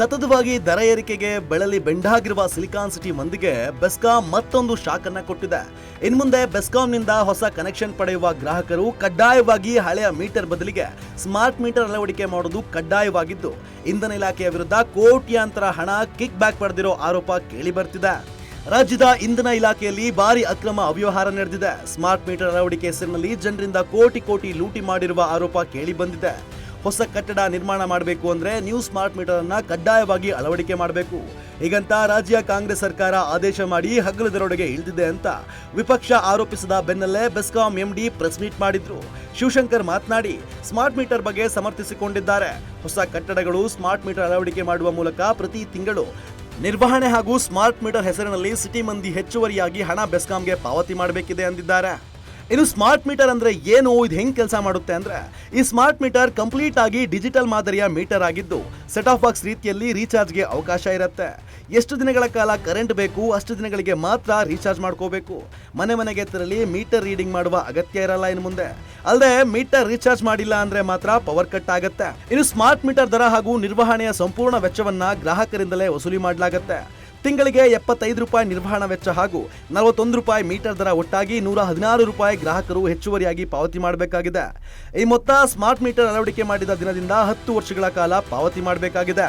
ಸತತವಾಗಿ ದರ ಏರಿಕೆಗೆ ಬೆಳಲಿ ಬೆಂಡಾಗಿರುವ ಸಿಲಿಕಾನ್ ಸಿಟಿ ಮಂದಿಗೆ ಬೆಸ್ಕಾಂ ಮತ್ತೊಂದು ಶಾಕ್ ಅನ್ನ ಕೊಟ್ಟಿದೆ ಇನ್ಮುಂದೆ ಬೆಸ್ಕಾಂನಿಂದ ಹೊಸ ಕನೆಕ್ಷನ್ ಪಡೆಯುವ ಗ್ರಾಹಕರು ಕಡ್ಡಾಯವಾಗಿ ಹಳೆಯ ಮೀಟರ್ ಬದಲಿಗೆ ಸ್ಮಾರ್ಟ್ ಮೀಟರ್ ಅಳವಡಿಕೆ ಮಾಡುವುದು ಕಡ್ಡಾಯವಾಗಿದ್ದು, ಇಂಧನ ಇಲಾಖೆಯ ವಿರುದ್ಧ ಕೋಟ್ಯಾಂತರ ಹಣ ಕಿಕ್ ಬ್ಯಾಕ್ ಪಡೆದಿರೋ ಆರೋಪ ಕೇಳಿ ಬರ್ತಿದೆ. ರಾಜ್ಯದ ಇಂಧನ ಇಲಾಖೆಯಲ್ಲಿ ಭಾರಿ ಅಕ್ರಮ ಅವ್ಯವಹಾರ ನಡೆದಿದೆ. ಸ್ಮಾರ್ಟ್ ಮೀಟರ್ ಅಳವಡಿಕೆ ಹೆಸರಿನಲ್ಲಿ ಜನರಿಂದ ಕೋಟಿ ಕೋಟಿ ಲೂಟಿ ಮಾಡಿರುವ ಆರೋಪ ಕೇಳಿ ಬಂದಿದೆ. ಹೊಸ ಕಟ್ಟಡ ನಿರ್ಮಾಣ ಮಾಡಬೇಕು ಅಂದ್ರೆ ನ್ಯೂ ಸ್ಮಾರ್ಟ್ ಮೀಟರ್ ಅನ್ನ ಕಡ್ಡಾಯವಾಗಿ ಅಳವಡಿಕೆ ಮಾಡಬೇಕು. ಹೀಗಂತ ರಾಜ್ಯ ಕಾಂಗ್ರೆಸ್ ಸರ್ಕಾರ ಆದೇಶ ಮಾಡಿ ಹಗಲದರೊಳಗೆ ಇಳಿದಿದೆ ಅಂತ ವಿಪಕ್ಷ ಆರೋಪಿಸಿದ ಬೆನ್ನಲ್ಲೇ ಬೆಸ್ಕಾಂ ಎಂಡಿ ಪ್ರೆಸ್ ಮೀಟ್ ಮಾಡಿದ್ರು. ಶಿವಶಂಕರ್ ಮಾತನಾಡಿ ಸ್ಮಾರ್ಟ್ ಮೀಟರ್ ಬಗ್ಗೆ ಸಮರ್ಥಿಸಿಕೊಂಡಿದ್ದಾರೆ. ಹೊಸ ಕಟ್ಟಡಗಳು ಸ್ಮಾರ್ಟ್ ಮೀಟರ್ ಅಳವಡಿಕೆ ಮಾಡುವ ಮೂಲಕ ಪ್ರತಿ ತಿಂಗಳು ನಿರ್ವಹಣೆ ಹಾಗೂ ಸ್ಮಾರ್ಟ್ ಮೀಟರ್ ಹೆಸರಿನಲ್ಲಿ ಸಿಟಿ ಮಂದಿ ಹೆಚ್ಚುವರಿಯಾಗಿ ಹಣ ಬೆಸ್ಕಾಂಗೆ ಪಾವತಿ ಮಾಡಬೇಕಿದೆ ಅಂದಿದ್ದಾರೆ. ಇನ್ನು ಸ್ಮಾರ್ಟ್ ಮೀಟರ್ ಅಂದ್ರೆ ಏನು? ಇದು ಹೆಂಗ್ ಕೆಲಸ ಮಾಡುತ್ತೆ ಅಂದ್ರೆ, ಈ ಸ್ಮಾರ್ಟ್ ಮೀಟರ್ ಕಂಪ್ಲೀಟ್ ಆಗಿ ಡಿಜಿಟಲ್ ಮಾದರಿಯ ಮೀಟರ್ ಆಗಿದ್ದು ಸೆಟ್ ಆಫ್ ಬಾಕ್ಸ್ ರೀತಿಯಲ್ಲಿ ರೀಚಾರ್ಜ್ಗೆ ಅವಕಾಶ ಇರುತ್ತೆ. ಎಷ್ಟು ದಿನಗಳ ಕಾಲ ಕರೆಂಟ್ ಬೇಕು, ಅಷ್ಟು ದಿನಗಳಿಗೆ ಮಾತ್ರ ರೀಚಾರ್ಜ್ ಮಾಡ್ಕೋಬೇಕು. ಮನೆ ಮನೆಗೆ ತರಲಿ ಮೀಟರ್ ರೀಡಿಂಗ್ ಮಾಡುವ ಅಗತ್ಯ ಇರಲ್ಲ ಇನ್ನು ಮುಂದೆ. ಅಲ್ಲದೆ ಮೀಟರ್ ರೀಚಾರ್ಜ್ ಮಾಡಿಲ್ಲ ಅಂದ್ರೆ ಮಾತ್ರ ಪವರ್ ಕಟ್ ಆಗುತ್ತೆ. ಇನ್ನು ಸ್ಮಾರ್ಟ್ ಮೀಟರ್ ದರ ಹಾಗೂ ನಿರ್ವಹಣೆಯ ಸಂಪೂರ್ಣ ವೆಚ್ಚವನ್ನ ಗ್ರಾಹಕರಿಂದಲೇ ವಸೂಲಿ ಮಾಡಲಾಗುತ್ತೆ. ತಿಂಗಳಿಗೆ ಎಪ್ಪತ್ತೈದು ರೂಪಾಯಿ ನಿರ್ವಹಣಾ ವೆಚ್ಚ ಹಾಗೂ ನಲವತ್ತೊಂದು ರೂಪಾಯಿ ಮೀಟರ್ ದರ ಒಟ್ಟಾಗಿ ನೂರ ಹದಿನಾರು ರೂಪಾಯಿ ಗ್ರಾಹಕರು ಹೆಚ್ಚುವರಿಯಾಗಿ ಪಾವತಿ ಮಾಡಬೇಕಾಗಿದೆ. ಈ ಮೊತ್ತ ಸ್ಮಾರ್ಟ್ ಮೀಟರ್ ಅಳವಡಿಕೆ ಮಾಡಿದ ದಿನದಿಂದ ಹತ್ತು ವರ್ಷಗಳ ಕಾಲ ಪಾವತಿ ಮಾಡಬೇಕಾಗಿದೆ.